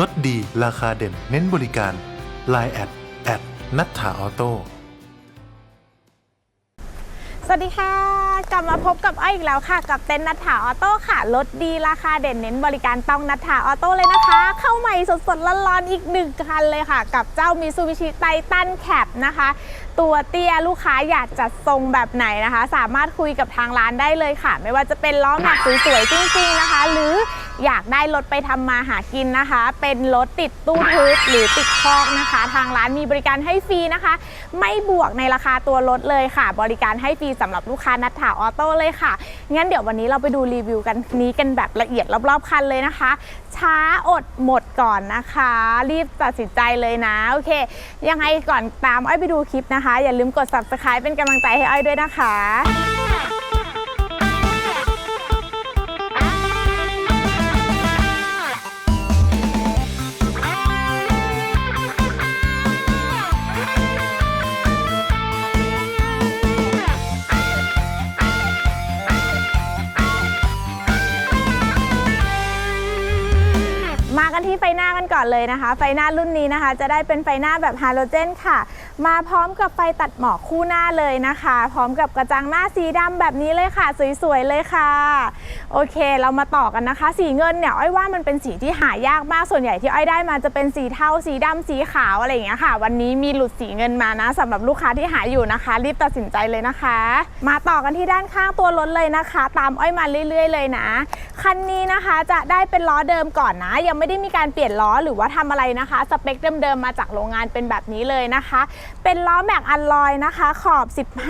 ลดดีราคาเด่น เน้นบริการ Line แอดแอดนัทธาออโต้สวัสดีค่ะ กลับมาพบกับอ้อยอีกแล้วค่ะ กับเต็นท์นัทธาออโต้ค่ะลดดีราคาเด่นเน้นบริการต้องนัทธาออโต้เลยนะคะ เข้าใหม่สดๆร้อนๆอีกหนึ่งคันเลยค่ะ กับเจ้ามิซูบิชิไททันแคปนะคะ ตัวเตี้ยลูกค้าอยากจัดทรงแบบไหนนะคะ สามารถคุยกับทางร้านได้เลยค่ะ ไม่ว่าจะเป็นล้อแม็กสวยๆจริงๆนะคะ หรืออยากได้รถไปทำมาหากินนะคะ เป็นรถติดตู้ทึบหรือติดคอกนะคะ ทางร้านมีบริการให้ฟรีนะคะ ไม่บวกในราคาตัวรถเลยค่ะ บริการให้ฟรีสำหรับลูกค้านัทถาออโต้เลยค่ะ งั้นเดี๋ยววันนี้เราไปดูรีวิวกันนี้กันแบบละเอียดรอบๆคันเลยนะคะ ช้าอดหมดก่อนนะคะ รีบตัดสินใจเลยนะ โอเค ยังไงก่อนตามอ้อยไปดูคลิปนะคะ อย่าลืมกด subscribe เป็นกำลังใจให้อ้อยด้วยนะคะ ไฟหน้า กันก่อนเลยนะคะ ไฟหน้ารุ่นนี้นะคะ จะได้เป็นไฟหน้าแบบฮาโลเจนค่ะ มาพร้อมกับไฟตัดหมอกคู่หน้าเลยนะคะ พร้อมกับกระจังหน้าสีดำแบบนี้เลยค่ะ สวยๆเลยค่ะ โอเค เรามาต่อกันนะคะ สีเงินเนี่ยอ้อยว่ามันเป็นสีที่หายากมากส่วนใหญ่ที่อ้อยได้มาจะเป็นสีเทาสีดำสีขาวอะไรอย่างเงี้ยค่ะ วันนี้มีหลุดสีเงินมานะสำหรับลูกค้าที่หาอยู่นะคะ รีบตัดสินใจเลยนะคะ มาต่อกันที่ด้านข้างตัวรถเลยนะคะ ตามอ้อยมาเรื่อย ๆ เลยนะคันนี้นะคะจะได้เป็นล้อเดิมก่อนนะ ยังไม่ได้มีการเปลี่ยนล้อหรือว่าทำอะไรนะคะ สเปคเดิมๆมาจากโรงงานเป็นแบบนี้เลยนะคะ เป็นล้อแม็กอัลลอยนะคะขอบ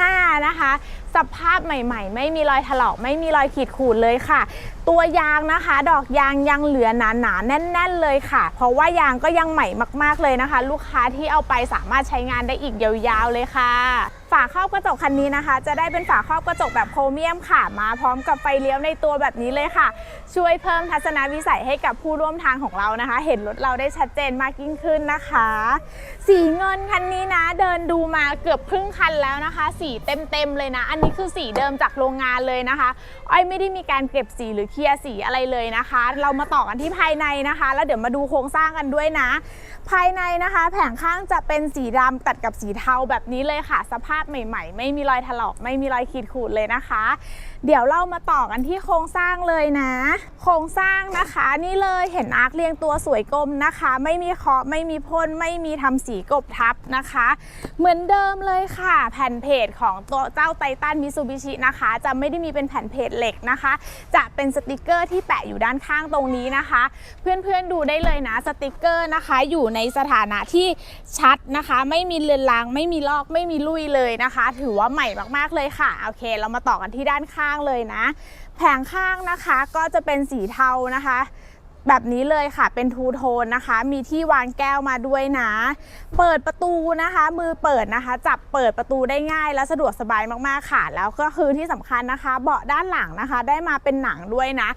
15 นะคะ สภาพใหม่ ๆ ไม่มีรอยถลอกไม่มีรอยขีดข่วนเลยค่ะ ตัวยางนะคะ ดอกยางยังเหลือหนาๆแน่น ๆ เลยค่ะ เพราะว่ายางก็ยังใหม่มาก ๆเลยนะคะ ลูกค้าที่เอาไปสามารถใช้งานได้อีกยาวๆเลยค่ะ ฝาครอบกระจกคันนี้นะคะ จะได้เป็นฝาครอบกระจกแบบโครเมียมค่ะ มาพร้อมกับไฟเลี้ยวในตัวแบบนี้เลยค่ะ ช่วยเพิ่มทัศนวิสัยให้กับผู้ร่วมทางของเรานะคะ เห็นรถเราได้ชัดเจนมากยิ่งขึ้นนะคะ สีเงินคันนี้นะ เดินดูมาเกือบครึ่งคันแล้วนะคะ สีเต็มๆเลยนะ อันนี้คือสีเดิมจากโรงงานเลยนะคะอ้อยไม่ได้มีการเก็บสีหรือเคลียร์สีอะไรเลยนะคะ เรามาต่อกันที่ภายในนะคะ แล้วเดี๋ยวมาดูโครงสร้างกันด้วยนะ ภายในนะคะ แผงข้างจะเป็นสีดำตัดกับสีเทาแบบนี้เลยค่ะ สภาพใหม่ ๆ ไม่มีรอยถลอกไม่มีรอยขีดขูดเลยนะคะ เดี๋ยวเรามาต่อกันที่โครงสร้างเลยนะ โครงสร้างนะคะนี่เลยเห็นอาร์คเรียงตัวสวยกลมนะคะ ไม่มีเคาะไม่มีพ่นไม่มีทำสีกบทับนะคะ เหมือนเดิมเลยค่ะ แผ่นเพจของตัวเจ้าไททันมิซูบิชินะคะ จะไม่ได้มีเป็นแผ่นเพจเหล็กนะคะ จะเป็นสติกเกอร์ที่แปะอยู่ด้านข้างตรงนี้นะคะ เพื่อนๆดูได้เลยนะสติกเกอร์นะคะ อยู่ในสถานะที่ชัดนะคะ ไม่มีเลือนลางไม่มีลอกไม่มีลุยเลยนะคะ ถือว่าใหม่มากๆเลยค่ะโอเค เรามาต่อกันที่ด้านข้างเลยนะ แผงข้างนะคะก็จะเป็นสีเทานะคะ แบบนี้เลยค่ะเป็นทูโทนนะคะ มีที่วางแก้วมาด้วยนะ เปิดประตูนะคะ มือเปิดนะคะ จับเปิดประตูได้ง่าย และสะดวกสบายมากๆค่ะ แล้วก็คือที่สำคัญนะคะ เบาะด้านหลังนะคะ ได้มาเป็นหนังด้วยนะ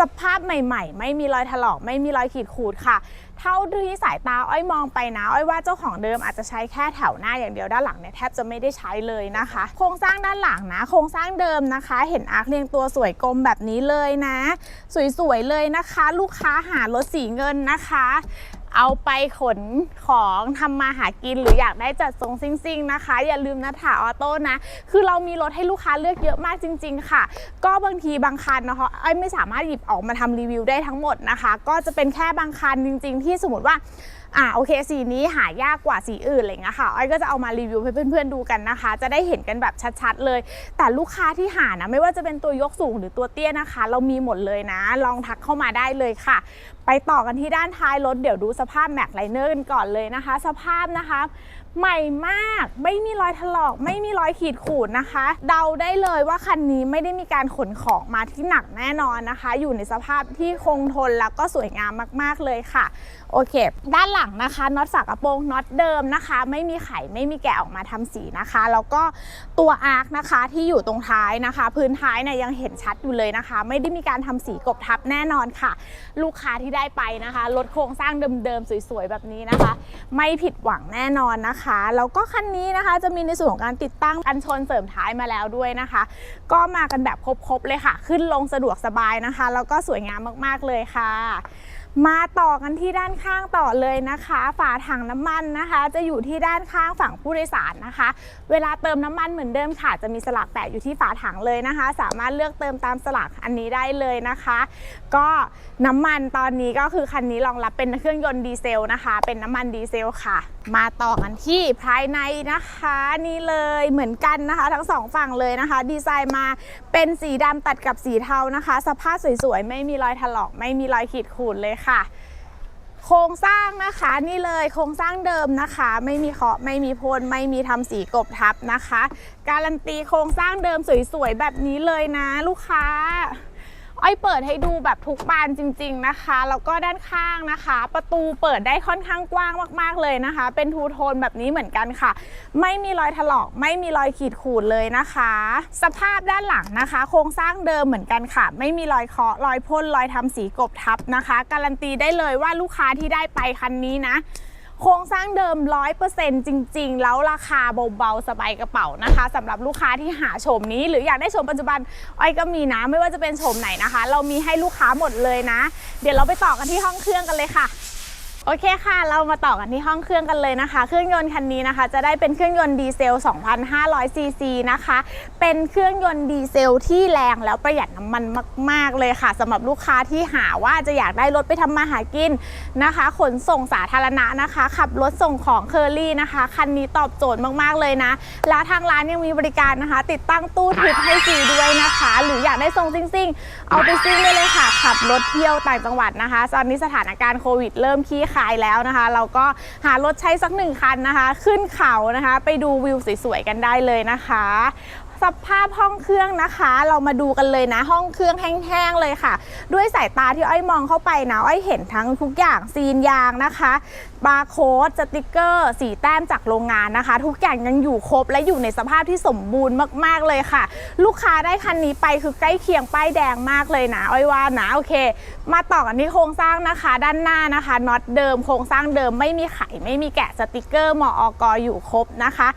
สภาพใหม่ ๆ ไม่มีรอยถลอกไม่มีรอยขีดข่วนค่ะเท่าที่สายตาอ้อยมองไปนะอ้อยว่าเจ้าของเดิมอาจจะใช้แค่แถวหน้าอย่างเดียวด้านหลังเนี่ยแทบจะไม่ได้ใช้เลยนะคะ โครงสร้างด้านหลังนะ โครงสร้างเดิมนะคะ เห็นอาร์คเรียงตัวสวยกลมแบบนี้เลยนะ สวยๆเลยนะคะ ลูกค้าหารถสีเงินนะคะ เอาไปขนของทำมาหากินหรืออยากได้จัดทรงซิ่งๆนะคะ อย่าลืมนะถาออโต้นะ คือเรามีรถให้ลูกค้าเลือกเยอะมากจริง ๆ ค่ะ ก็บางทีบางคันนะคะไอ้ไม่สามารถหยิบออกมาทำรีวิวได้ทั้งหมดนะคะ ก็จะเป็นแค่บางคันจริง ๆ ที่สมมติว่าอ่าโอเคสีนี้หายากกว่าสีอื่นอะไรเงี้ยค่ะอ้อยก็จะเอามารีวิวให้เพื่อนๆดูกันนะคะ จะได้เห็นกันแบบชัดๆเลย แต่ลูกค้าที่หานะไม่ว่าจะเป็นตัวยกสูงหรือตัวเตี้ยนะคะ เรามีหมดเลยนะ ลองทักเข้ามาได้เลยค่ะ ไปต่อกันที่ด้านท้ายรถเดี๋ยวดูสภาพแม็กไลเนอร์กันก่อนเลยนะคะ สภาพนะคะ ใหม่มาก ไม่มีรอยถลอก ไม่มีรอยขีดข่วนนะคะ เดาได้เลยว่าคันนี้ไม่ได้มีการขนของมาที่หนักแน่นอนนะคะ อยู่ในสภาพที่คงทนแล้วก็สวยงามมาก ๆ เลยค่ะ โอเค ด้านหลังนะคะน็อตฝากระโปรงน็อตเดิมนะคะ ไม่มีไขไม่มีแกะออกมาทำสีนะคะ แล้วก็ตัวอาร์คนะคะที่อยู่ตรงท้ายนะคะ พื้นท้ายเนี่ยยังเห็นชัดอยู่เลยนะคะ ไม่ได้มีการทำสีกบทับแน่นอนค่ะ ลูกค้าที่ได้ไปนะคะรถโครงสร้างเดิมๆสวยๆแบบนี้นะคะ ไม่ผิดหวังแน่นอนนะคะแล้วก็คันนี้นะคะจะมีในส่วนของการติดตั้งกันชนเสริมท้ายมาแล้วด้วยนะคะ ก็มากันแบบครบๆเลยค่ะ ขึ้นลงสะดวกสบายนะคะ แล้วก็สวยงามมากๆเลยค่ะ มาต่อกันที่ด้านข้างต่อเลยนะคะ ฝาถังน้ำมันนะคะ จะอยู่ที่ด้านข้างฝั่งผู้โดยสารนะคะ เวลาเติมน้ำมันเหมือนเดิมค่ะ จะมีสลักแปะอยู่ที่ฝาถังเลยนะคะ สามารถเลือกเติมตามสลักอันนี้ได้เลยนะคะ ก็น้ำมันตอนนี้ก็คือคันนี้รองรับเป็นเครื่องยนต์ดีเซลนะคะ เป็นน้ำมันดีเซลค่ะ มาต่อกันที่ภายในนะคะนี่เลยเหมือนกันนะคะ ทั้งสองฝั่งเลยนะคะ ดีไซน์มาเป็นสีดำตัดกับสีเทานะคะ สภาพสวยๆไม่มีรอยถลอกไม่มีรอยขีดข่วนเลยค่ะโครงสร้างนะคะนี่เลยโครงสร้างเดิมนะคะ ไม่มีเคาะไม่มีพ่นไม่มีทำสีกบทับนะคะ การันตีโครงสร้างเดิมสวยๆแบบนี้เลยนะลูกค้า อ้อยเปิดให้ดูแบบทุกบานจริง ๆนะคะ แล้วก็ด้านข้างนะคะ ประตูเปิดได้ค่อนข้างกว้างมาก ๆเลยนะคะ เป็นทูโทนแบบนี้เหมือนกันค่ะ ไม่มีรอยถลอก ไม่มีรอยขีดข่วนเลยนะคะ สภาพด้านหลังนะคะ โครงสร้างเดิมเหมือนกันค่ะ ไม่มีรอยเคาะรอยพ่นรอยทำสีกบทับนะคะ การันตีได้เลยว่าลูกค้าที่ได้ไปคันนี้นะ โครงสร้างเดิม 100%จริง ๆ แล้วราคาเบาๆสบายกระเป๋านะคะสำหรับลูกค้าที่หาชมนี้ หรืออยากได้ชมปัจจุบันอ้อยก็มีนะ ไม่ว่าจะเป็นชมไหนนะคะ เรามีให้ลูกค้าหมดเลยนะ เดี๋ยวเราไปต่อกันที่ห้องเครื่องกันเลยค่ะ โอเคค่ะ เรามาต่อกันที่ห้องเครื่องกันเลยนะคะ เครื่องยนต์คันนี้นะคะ จะได้เป็นเครื่องยนต์ดีเซล 2,500 ซีซีนะคะ เป็นเครื่องยนต์ดีเซลที่แรงแล้วประหยัดน้ำมันมาก ๆ เลยค่ะสำหรับลูกค้าที่หาว่าจะอยากได้รถไปทำมาหากินนะคะ ขนส่งสาธารณะนะคะ ขับรถส่งของเคอรี่นะคะ คันนี้ตอบโจทย์มาก ๆ เลยนะ แล้วทางร้านยังมีบริการนะคะ ติดตั้งตู้ทึบให้ฟรีด้วยนะคะ หรืออยากได้ส่งซิ่งๆ เอาไปซิ่งได้เลยค่ะ ขับรถเที่ยวต่างจังหวัดนะคะ ตอนนี้สถานการณ์โควิดเริ่มขี้ขายแล้วนะคะ เราก็หารถใช้สักหนึ่งคันนะคะ ขึ้นเขานะคะ ไปดูวิวสวยๆกันได้เลยนะคะ สภาพห้องเครื่องนะคะ เรามาดูกันเลยนะห้องเครื่องแห้งๆเลยค่ะ ด้วยสายตาที่อ้อยมองเข้าไปนะอ้อยเห็นทั้งทุกอย่างซีนยางนะคะบาร์โค้ดสติกเกอร์ สีแต้มจากโรงงานนะคะ ทุกอย่างยังอยู่ครบและอยู่ในสภาพที่สมบูรณ์มากๆเลยค่ะ ลูกค้าได้คันนี้ไปคือใกล้เคียงป้ายแดงมากเลยนะอ้อยว่านะโอเค มาต่อกันที่โครงสร้างนะคะ ด้านหน้านะคะน็อตเดิมโครงสร้างเดิมไม่มีไขไม่มีแกะสติกเกอร์มออกอยู่ครบนะคะ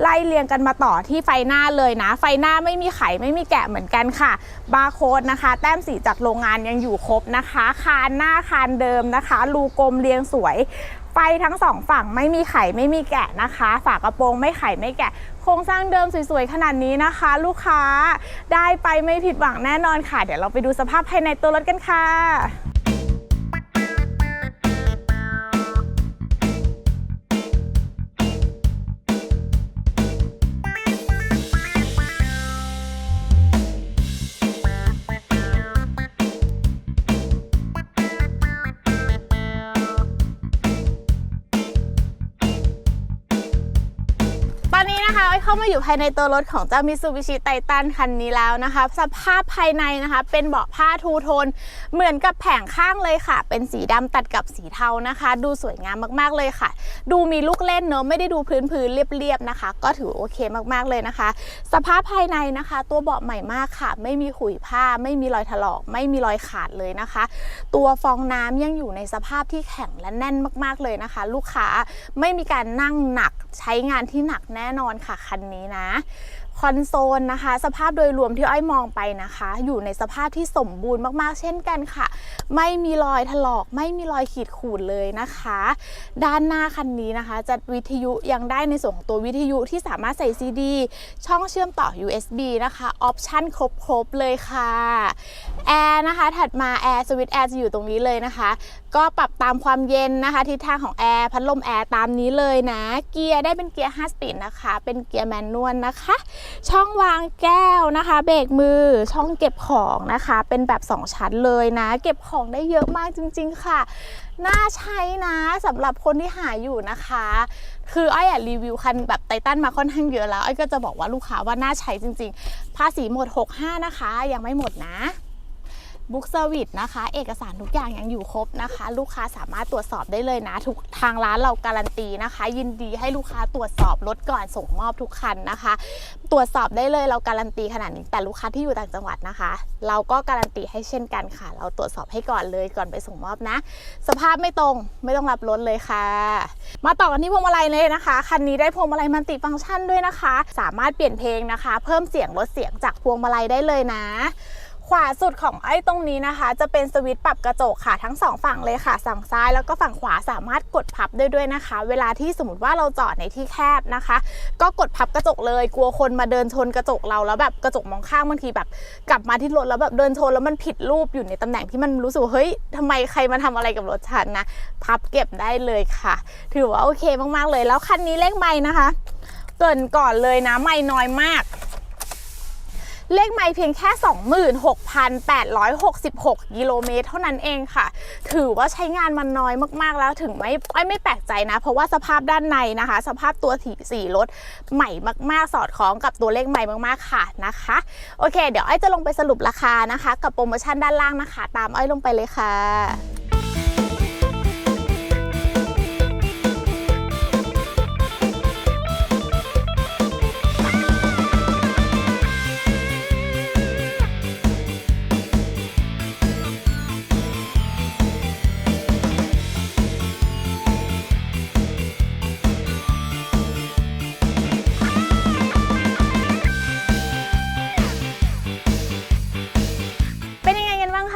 ไล่เรียงกันมาต่อที่ไฟหน้าเลยนะ ไฟหน้าไม่มีไขไม่มีแกะเหมือนกันค่ะ บาร์โค้ดนะคะ แต้มสีจากโรงงานยังอยู่ครบนะคะ คานหน้าคานเดิมนะคะ รูกลมเรียงสวยไฟทั้งสองฝั่งไม่มีไขไม่มีแกะนะคะ ฝากระโปรงไม่ไขไม่แกะ โครงสร้างเดิมสวยๆ ขนาดนี้นะคะ ลูกค้าได้ไปไม่ผิดหวังแน่นอนค่ะ เดี๋ยวเราไปดูสภาพภายในตัวรถกันค่ะ มาอยู่ภายในตัวรถของเจ้า Mitsubishi Titan คันนี้แล้วนะคะ สภาพภายในนะคะ เป็นเบาะผ้าทูโทน เหมือนกับแผงข้างเลยค่ะ เป็นสีดำตัดกับสีเทานะคะ ดูสวยงามมากๆเลยค่ะ ดูมีลูกเล่นเนอะไม่ได้ดูพื้นๆเรียบๆนะคะ ก็ถือโอเคมากๆเลยนะคะ สภาพภายในนะคะ ตัวเบาะใหม่มากค่ะ ไม่มีขุยผ้า ไม่มีรอยถลอก ไม่มีรอยขาดเลยนะคะ ตัวฟองน้ำยังอยู่ในสภาพที่แข็งและแน่นมากๆเลยนะคะ ลูกค้าไม่มีการนั่งหนักใช้งานที่หนักแน่นอนค่ะคันนี้นี้นะ คอนโซลนะคะ สภาพโดยรวมที่อ้อยมองไปนะคะ อยู่ในสภาพที่สมบูรณ์มากๆ เช่นกันค่ะ ไม่มีรอยถลอก ไม่มีรอยขีดข่วนเลยนะคะ ด้านหน้าคันนี้นะคะจัดวิทยุยังได้ในส่วนของตัววิทยุที่สามารถใส่ซีดีช่องเชื่อมต่อ USB นะคะออปชั่นครบๆเลยค่ะแอร์นะคะถัดมาแอร์สวิตช์แอร์จะอยู่ตรงนี้เลยนะคะ ก็ปรับตามความเย็นนะคะ ทิศทางของแอร์พัดลมแอร์ตามนี้เลยนะ เกียร์ได้เป็นเกียร์ 5 สปีดนะคะ เป็นเกียร์แมนนวลนะคะช่องวางแก้วนะคะ เบรกมือช่องเก็บของนะคะ เป็นแบบ 2 ชั้นเลยนะ เก็บของได้เยอะมากจริง ๆ ค่ะ น่าใช้นะสำหรับคนที่หาอยู่นะคะ คืออ้อยอะรีวิวคันแบบไททันมาค่อนข้างเยอะแล้วอ้อยก็จะบอกว่าลูกค้าว่าน่าใช้จริง ๆ ภาษีหมด 65 นะคะ ยังไม่หมดนะ บุ๊กเซอร์วิสนะคะ เอกสารทุกอย่างยังอยู่ครบนะคะ ลูกค้าสามารถตรวจสอบได้เลยนะ ทุกทางร้านเราการันตีนะคะ ยินดีให้ลูกค้าตรวจสอบรถก่อนส่งมอบทุกคันนะคะ ตรวจสอบได้เลยเราการันตีขนาดนี้แต่ลูกค้าที่อยู่ต่างจังหวัดนะคะ เราก็การันตีให้เช่นกันค่ะ เราตรวจสอบให้ก่อนเลยก่อนไปส่งมอบนะ สภาพไม่ตรงไม่ต้องรับรถเลยค่ะ มาต่อกันที่พวงมาลัยเลยนะคะคันนี้ได้พวงมาลัยมัลติฟังก์ชันด้วยนะคะ สามารถเปลี่ยนเพลงนะคะ เพิ่มเสียงลดเสียงจากพวงมาลัยได้เลยนะ ขวาสุดของไอ้ตรงนี้นะคะ จะเป็นสวิตช์ปรับกระจกค่ะทั้งสองฝั่งเลยค่ะฝั่งซ้ายแล้วก็ฝั่งขวาสามารถกดพับได้ด้วยนะคะ เวลาที่สมมติว่าเราจอดในที่แคบนะคะ ก็กดพับกระจกเลยกลัวคนมาเดินชนกระจกเราแล้วแบบกระจกมองข้างบางทีแบบ กลับมาที่รถแล้วแบบเดินชนแล้วมันผิดรูปอยู่ในตำแหน่งที่มันรู้สึกเฮ้ยทำไมใครมาทำอะไรกับรถฉันนะพับเก็บได้เลยค่ะ ถือว่าโอเคมากๆเลย แล้วคันนี้เลขไม่นะคะ เกินก่อนเลยนะไม่น้อยมาก เลขไม่เพียงแค่ 26,866กิโลเมตรเท่านั้นเองค่ะ ถือว่าใช้งานมันน้อยมากๆแล้วถึงไม่ไอไม่แปลกใจนะ เพราะว่าสภาพด้านในนะคะ สภาพตัวสีสีรถใหม่มากๆ สอดคล้องกับตัวเลขใหม่มากๆค่ะนะคะ โอเค เดี๋ยวไอ้จะลงไปสรุปราคานะคะ กับโปรโมชั่นด้านล่างนะคะ ตามไอ้ลงไปเลยค่ะ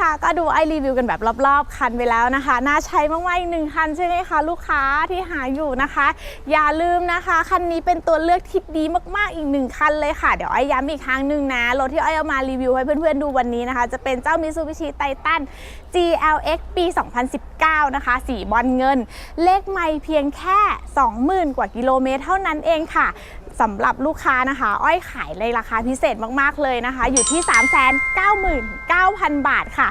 ่ะก็ดูไอรีวิวกันแบบรอบๆ คันไปแล้วนะคะ น่าใช้มากๆอีกหนึ่งคันใช่ไหมคะ ลูกค้าที่หาอยู่นะคะ อย่าลืมนะคะ คันนี้เป็นตัวเลือกที่ดีมากๆอีกหนึ่งคันเลยค่ะ เดี๋ยวไอ้ย้ำอีกครั้งหนึ่งนะ รถที่ไอ้เอามารีวิวให้เพื่อนๆดูวันนี้นะคะ จะเป็นเจ้า Mitsubishi Titan GLX ปี 2019 นะคะ สีบอลเงิน เลขไม่เพียงแค่ 20,000 กว่ากิโลเมตรเท่านั้นเองค่ะ สำหรับลูกค้านะคะ อ้อยขายในราคาพิเศษมากๆเลยนะคะ อยู่ที่ 399,000 บาทค่ะ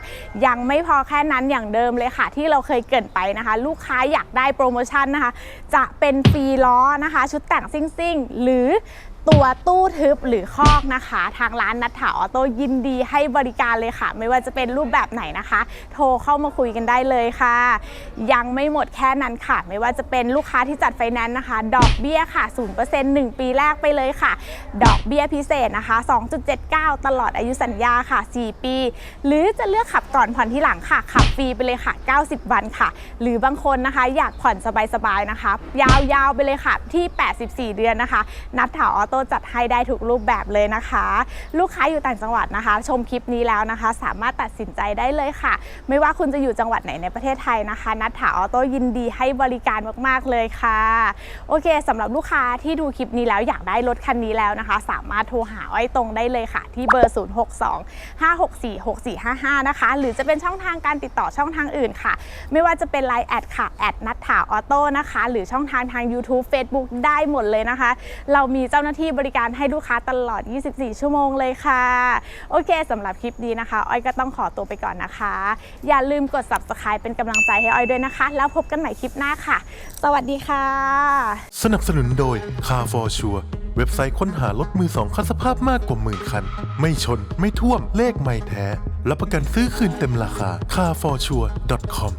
ยังไม่พอแค่นั้นอย่างเดิมเลยค่ะ ที่เราเคยเกินไปนะคะ ลูกค้าอยากได้โปรโมชั่นนะคะ จะเป็นฟรีล้อนะคะ ชุดแต่งซิ่งๆ หรือ ตัวตู้ทึบหรือคอกนะคะ ทางร้านนัทถาออโต้ยินดีให้บริการเลยค่ะ ไม่ว่าจะเป็นรูปแบบไหนนะคะ โทรเข้ามาคุยกันได้เลยค่ะ ยังไม่หมดแค่นั้นค่ะ ไม่ว่าจะเป็นลูกค้าที่จัดไฟแนนซ์นะคะ ดอกเบี้ยค่ะ 0% 1 ปีแรกไปเลยค่ะ ดอกเบี้ยพิเศษนะคะ 2.79 ตลอดอายุสัญญาค่ะ 4 ปี หรือจะเลือกขับก่อนผ่อนที่หลังค่ะขับฟรีไปเลยค่ะ 90 วันค่ะ หรือบางคนนะคะ อยากผ่อนสบายๆนะคะ ยาวๆไปเลยค่ะที่ 84 เดือนนะคะ นัดถาออโต้จัดให้ได้ทุกรูปแบบเลยนะคะ ลูกค้าอยู่ต่างจังหวัดนะคะ ชมคลิปนี้แล้วนะคะ สามารถตัดสินใจได้เลยค่ะ ไม่ว่าคุณจะอยู่จังหวัดไหนในประเทศไทยนะคะ นัดถาออโต้ยินดีให้บริการมากๆเลยค่ะ โอเคสำหรับลูกค้าที่ดูคลิปนี้แล้วอยากได้รถคันนี้แล้วนะคะ สามารถโทรหาอ้อยตรงได้เลยค่ะ ที่เบอร์ 0625646455 นะคะ หรือจะเป็นช่องทางการติดต่อช่องทางอื่นค่ะ ไม่ว่าจะเป็น Line แอดค่ะแอดนัทถาออโต้นะคะ หรือช่องทางทาง YouTube Facebook ได้หมดเลยนะคะ เรามีเจ้าหน้าที่บริการให้ลูกค้าตลอด 24 ชั่วโมงเลยค่ะ โอเคสำหรับคลิปนี้นะคะ อ้อยก็ต้องขอตัวไปก่อนนะคะ อย่าลืมกด subscribe เป็นกำลังใจให้อ้อยด้วยนะคะ แล้วพบกันใหม่คลิปหน้าค่ะ สวัสดีค่ะ สนับสนุนโดย Car for Sure เว็บไซต์ค้นหารถมือสองคันสภาพมากกว่าหมื่นคัน ไม่ชน ไม่ท่วม เลขไม่แท้ รับประกันซื้อคืนเต็มราคา carforsure.com